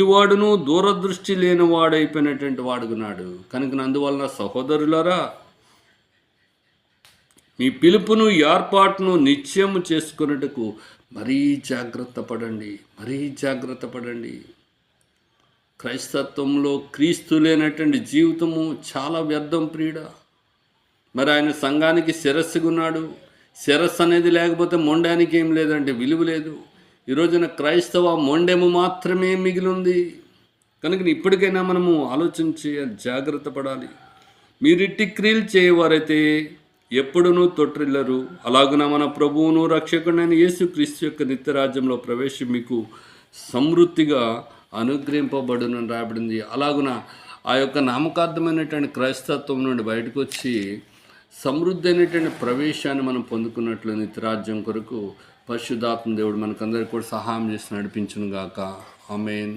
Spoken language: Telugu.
వాడును దూరదృష్టి లేని వాడైపోయినటువంటి వాడుకున్నాడు కనుక అందువలన సహోదరులరా మీ పిలుపును ఏర్పాటును నిశ్చయం చేసుకున్నట్టుకు మరీ జాగ్రత్త పడండి మరీ జాగ్రత్త పడండి. క్రైస్తత్వంలో క్రీస్తు లేనటువంటి జీవితము చాలా వ్యర్థం ప్రియుడ. మరి ఆయన సంఘానికి శిరస్సుగున్నాడు. శిరస్సు అనేది లేకపోతే మొండానికి ఏం లేదంటే విలువ లేదు. ఈ రోజున క్రైస్తవ మొండెము మాత్రమే మిగిలింది. కనుక ఇప్పటికైనా మనము ఆలోచించి జాగ్రత్త పడాలి. మీరిట్టి క్రియలు చేయవారైతే ఎప్పుడునూ తొట్టిల్లరు అలాగున మన ప్రభువును రక్షకుడైన యేసు క్రీస్తు యొక్క నిత్యరాజ్యంలో ప్రవేశం మీకు సమృద్ధిగా అనుగ్రహింపబడునని రాబడింది అలాగున ఆ యొక్క నామకార్థమైనటువంటి క్రైస్తత్వం నుండి బయటకు వచ్చి సమృద్ధి అనేటువంటి ప్రవేశాన్ని మనం పొందుకున్నట్లు నిత్యరాజ్యం కొరకు పరిశుద్ధాత్మ దేవుడు మనకందరికీ కూడా సహాయం చేసి నడిపించును గాక ఆమెన్.